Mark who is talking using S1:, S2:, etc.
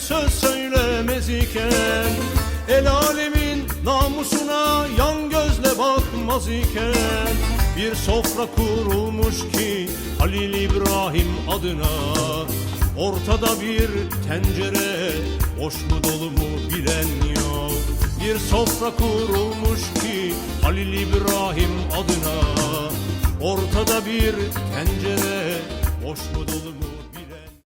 S1: söz söylemez iken El alemin namusuna yan gözle bakmaz iken Bir sofra kurulmuş ki Halil İbrahim adına Ortada bir tencere boş mu dolu mu bilen yok. Bir sofra kurulmuş ki Halil İbrahim adına Ortada bir tencere boş mu dolu mu